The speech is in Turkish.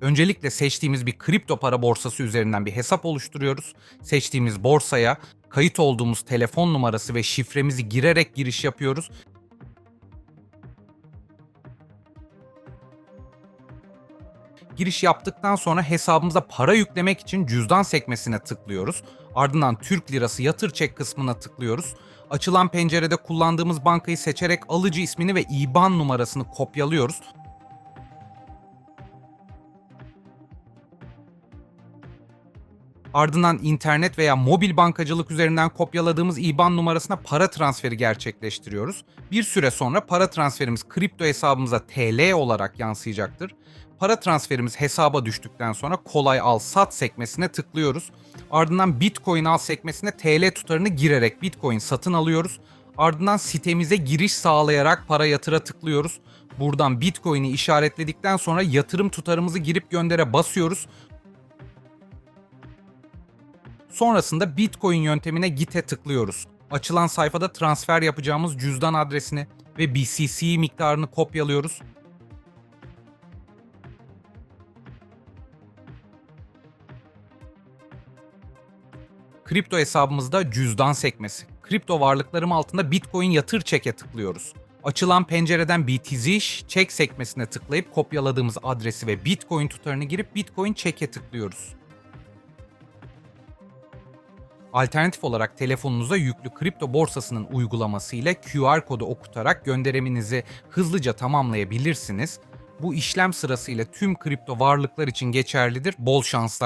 Öncelikle seçtiğimiz bir kripto para borsası üzerinden bir hesap oluşturuyoruz. Seçtiğimiz borsaya kayıt olduğumuz telefon numarası ve şifremizi girerek giriş yapıyoruz. Giriş yaptıktan sonra hesabımıza para yüklemek için cüzdan sekmesine tıklıyoruz. Ardından Türk Lirası yatır çek kısmına tıklıyoruz. Açılan pencerede kullandığımız bankayı seçerek alıcı ismini ve IBAN numarasını kopyalıyoruz. Ardından internet veya mobil bankacılık üzerinden kopyaladığımız IBAN numarasına para transferi gerçekleştiriyoruz. Bir süre sonra para transferimiz kripto hesabımıza TL olarak yansıyacaktır. Para transferimiz hesaba düştükten sonra kolay al sat sekmesine tıklıyoruz. Ardından Bitcoin al sekmesine TL tutarını girerek Bitcoin satın alıyoruz. Ardından sitemize giriş sağlayarak para yatıra tıklıyoruz. Buradan Bitcoin'i işaretledikten sonra yatırım tutarımızı girip göndere basıyoruz. Sonrasında Bitcoin yöntemine Git'e tıklıyoruz. Açılan sayfada transfer yapacağımız cüzdan adresini ve BCC miktarını kopyalıyoruz. Kripto hesabımızda cüzdan sekmesi. Kripto varlıklarım altında Bitcoin yatır çeke tıklıyoruz. Açılan pencereden BTC çek sekmesine tıklayıp kopyaladığımız adresi ve Bitcoin tutarını girip Bitcoin çeke tıklıyoruz. Alternatif olarak telefonunuza yüklü kripto borsasının uygulaması ile QR kodu okutarak gönderiminizi hızlıca tamamlayabilirsiniz. Bu işlem sırasıyla tüm kripto varlıklar için geçerlidir. Bol şanslar